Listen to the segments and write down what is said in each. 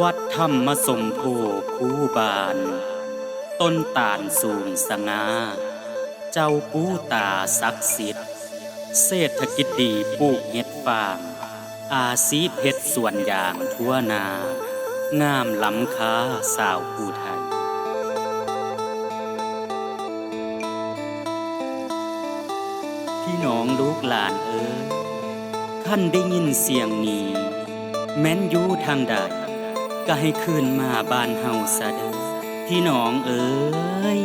วัดธรรมสมโพคูบาน ต้นตาลสูงสงาเจ้าปูตาศักดิ์สิทธิ์ เศรษฐกิจดีปลูกเห็ดฟางอาซีเพชรส่วนอย่างทั่วนา งามล้ำค้าสาวภูไทย พี่น้องลูกหลานเอ๋ยท่านได้ยินเสียงนี้ แม้นอยู่ทางใด ก็ให้คืนมาบ้านเฮาซะเด้อพี่น้องเอ้ย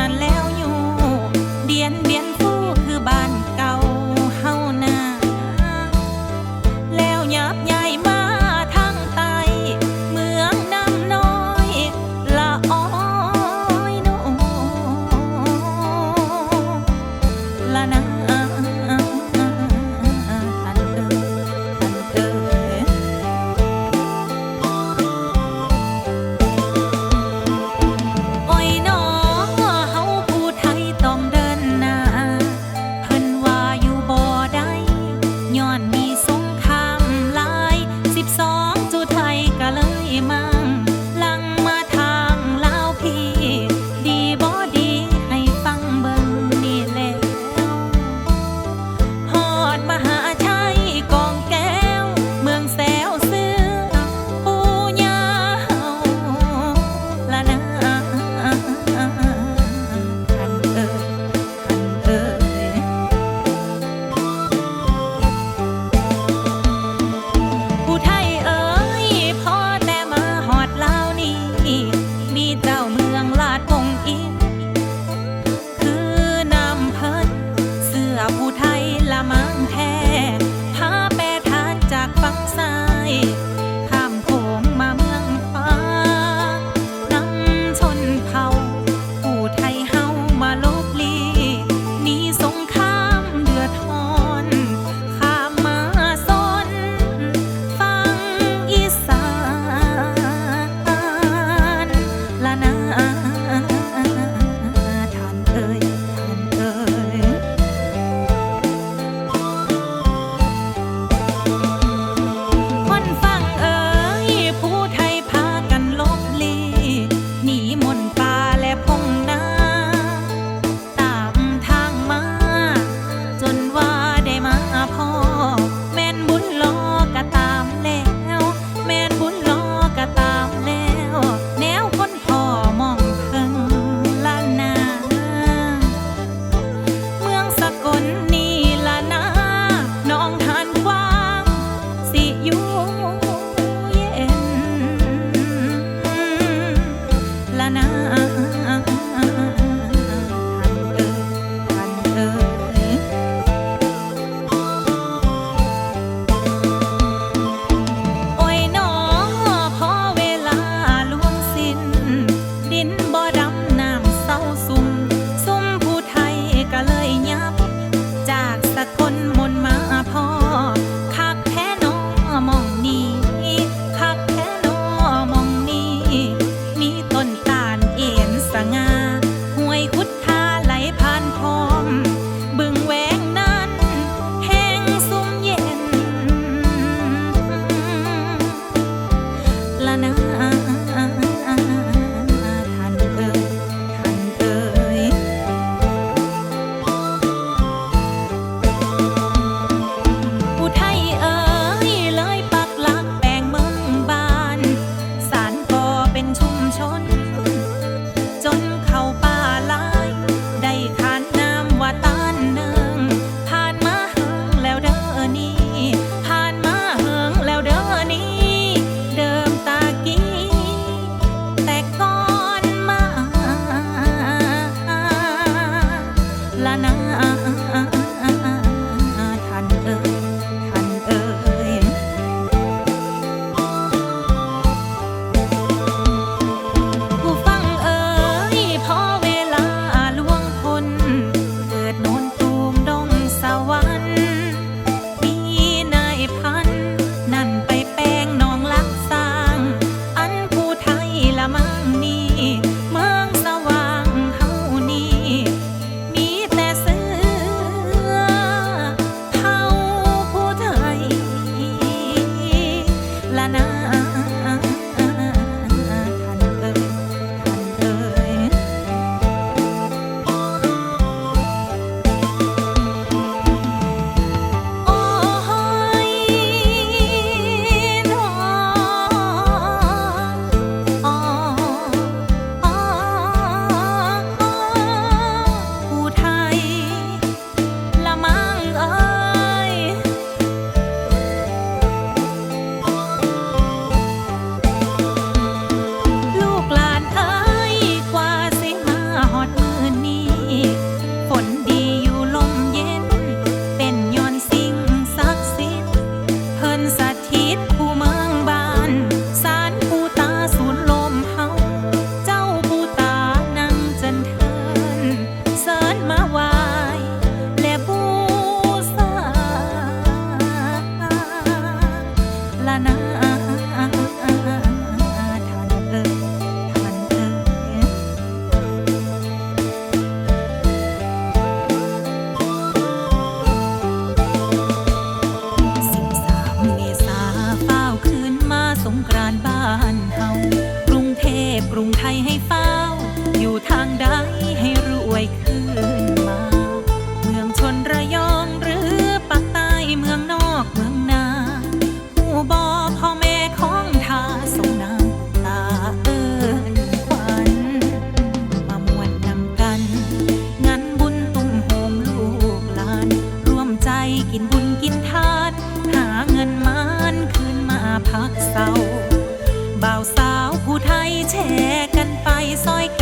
and กินบุญกินทาน หาเงินมานคืนมาพักเศร้าบ่าวสาวผู้ไทยแชร์กันไปซอยกัน